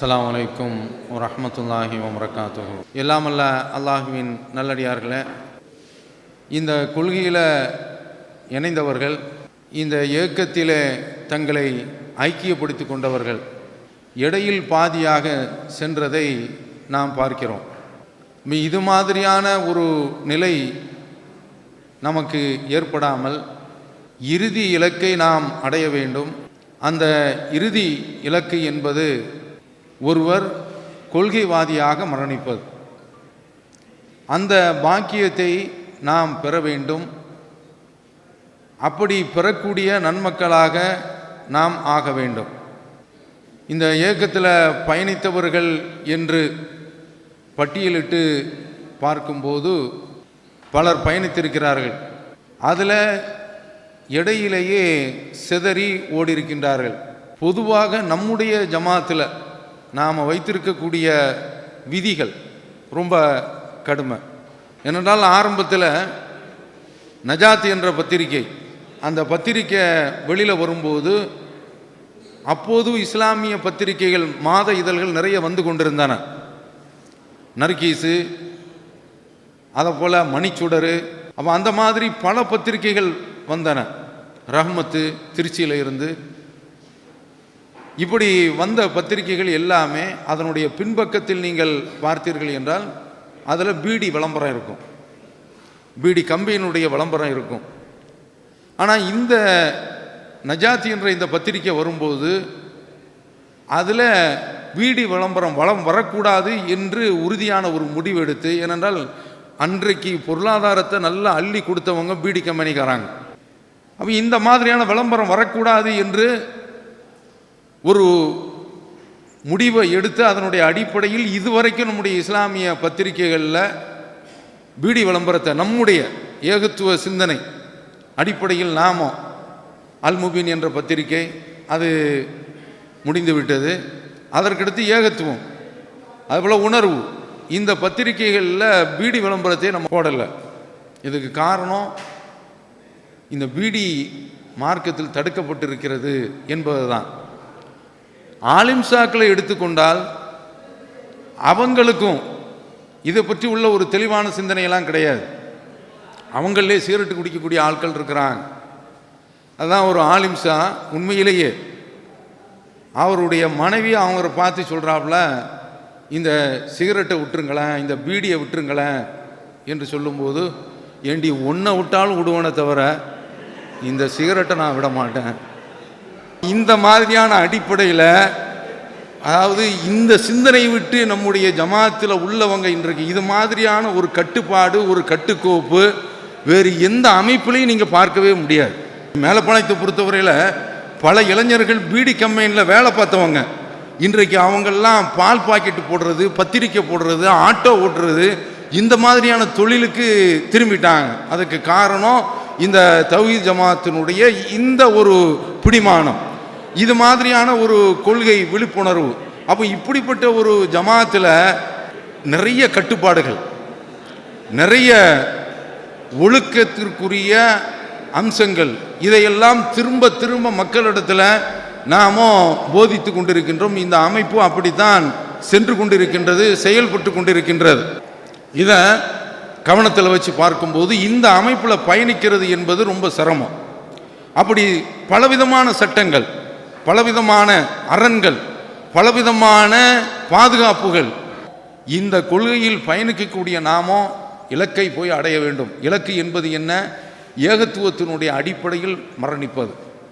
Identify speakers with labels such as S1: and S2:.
S1: அஸ்லாம் வலைக்கும் வரஹ்மத்துல்லாஹி வபரகாத்துஹு. எல்லாமல்ல அல்லாஹுவின் நல்லடியார்களே இந்த கொள்கையில் இணைந்தவர்கள் இந்த இயக்கத்திலே தங்களை ஐக்கியப்படுத்தி கொண்டவர்கள் இடையில் பாதியாக சென்றதை நாம் பார்க்கிறோம். மி- இது மாதிரியான ஒரு நிலை நமக்கு ஏற்படாமல் இறுதி இலக்கை நாம் அடைய வேண்டும். அந்த இறுதி இலக்கு என்பது ஒருவர் கொள்கைவாதியாக மரணிப்பது. அந்த பாக்கியத்தை நாம் பெற வேண்டும். அப்படி பெறக்கூடிய நன்மக்களாக நாம் ஆக வேண்டும். இந்த இயக்கத்தில் பயணித்தவர்கள் என்று பட்டியலிட்டு பார்க்கும்போது பலர் பயணித்திருக்கிறார்கள். அதில் இடையிலேயே சிதறி ஓடியிருக்கின்றார்கள். பொதுவாக நம்முடைய ஜமாத்தில் நாம் வைத்திருக்கக்கூடிய விதிகள் ரொம்ப கடுமை. ஏனென்றால் ஆரம்பத்தில் நஜாத் என்ற பத்திரிகை அந்த பத்திரிக்கை வெளியில் வரும்போது அப்போது இஸ்லாமிய பத்திரிகைகள் மாத இதழ்கள் நிறைய வந்து கொண்டிருந்தன. நர்கீஸு அதை போல் மணிச்சுடரு அப்போ அந்த மாதிரி பல பத்திரிகைகள் வந்தன. ரஹ்மத்து திருச்சியில் இருந்து இப்படி வந்த பத்திரிகைகள் எல்லாமே அதனுடைய பின்பக்கத்தில் நீங்கள் பார்த்தீர்கள் என்றால் அதில் பீடி விளம்பரம் இருக்கும். பீடி கம்பியினுடைய விளம்பரம் இருக்கும். ஆனால் இந்த நஜாத்தி என்ற இந்த பத்திரிக்கை வரும்போது அதில் பீடி விளம்பரம் வளம் வரக்கூடாது என்று உறுதியான ஒரு முடிவு எடுத்து ஏனென்றால் அன்றைக்கு பொருளாதாரத்தை நல்லா அள்ளி கொடுத்தவங்க பீடி கம்பெனிக்காராங்க. அப்போ இந்த மாதிரியான விளம்பரம் வரக்கூடாது என்று ஒரு முடிவை எடுத்து அதனுடைய அடிப்படையில் இதுவரைக்கும் நம்முடைய இஸ்லாமிய பத்திரிகைகளில் பீடி விளம்பரத்தை நம்முடைய ஏகத்துவ சிந்தனை அடிப்படையில் நாமம் அல்முபின் என்ற பத்திரிகை அது முடிந்து விட்டது. அதற்கடுத்து ஏகத்துவம் அதுபோல் உணர்வு. இந்த பத்திரிகைகளில் பீடி விளம்பரத்தை நம்ம போடலை. இதுக்கு காரணம் இந்த பீடி மார்க்கத்தில் தடுக்கப்பட்டிருக்கிறது என்பதுதான். ஆலிம்சாக்களை எடுத்துக்கொண்டால் அவங்களுக்கும் இதை பற்றி உள்ள ஒரு தெளிவான சிந்தனையெல்லாம் கிடையாது. அவங்களே சீரட்டு குடிக்கக்கூடிய ஆட்கள் இருக்கிறாங்க. அதுதான் ஒரு ஆலிம்சா உண்மையிலேயே அவருடைய மனைவி அவங்கள பார்த்து சொல்கிறாப்புல இந்த சிகரெட்டை விட்டுருங்களேன் இந்த பீடியை விட்டுருங்களேன் என்று சொல்லும்போது ஏண்டி ஒன்றை விட்டாலும் விடுவேனே தவிர இந்த சிகரெட்டை நான் விட மாட்டேன் இந்த மாதிரியான அடிப்படையில் அதாவது இந்த சிந்தனை விட்டு நம்முடைய ஜமாத்தில் உள்ளவங்க இன்றைக்கு இது மாதிரியான ஒரு கட்டுப்பாடு ஒரு கட்டுக்கோப்பு வேறு எந்த அமைப்புலையும் நீங்கள் பார்க்கவே முடியாது. மேலப்பாளையத்தை பொறுத்தவரையில் பல இளைஞர்கள் பீடி கம்பெனியில் வேலை பார்த்தவங்க. இன்றைக்கு அவங்கெல்லாம் பால் பாக்கெட்டு போடுறது பத்திரிக்கை போடுறது ஆட்டோ ஓட்டுறது இந்த மாதிரியான தொழிலுக்கு திரும்பிட்டாங்க. அதுக்கு காரணம் இந்த தௌஹீத் ஜமாத்தினுடைய இந்த ஒரு பிடிமானம். இது மாதிரியான ஒரு கொள்கை விழிப்புணர்வு. அப்போ இப்படிப்பட்ட ஒரு ஜமாத்தில் நிறைய கட்டுப்பாடுகள் நிறைய ஒழுக்கத்திற்குரிய அம்சங்கள் இதையெல்லாம் திரும்ப திரும்ப மக்களிடத்தில் நாமும் போதித்து கொண்டிருக்கின்றோம். இந்த அமைப்பு அப்படித்தான் சென்று கொண்டிருக்கின்றது செயல்பட்டு கொண்டிருக்கின்றது. இதை கவனத்தில் வச்சு பார்க்கும்போது இந்த அமைப்பில் பயணிக்கிறது என்பது ரொம்ப சிரமம். அப்படி பலவிதமான சட்டங்கள் பலவிதமான அரண்கள் பலவிதமான பாதுகாப்புகள். இந்த கொள்கையில் பயணிக்கக்கூடிய நாமோ இலக்கை போய் அடைய வேண்டும். இலக்கு என்பது என்ன? ஏகத்துவத்தினுடைய அடிப்படையில் மரணிப்பது.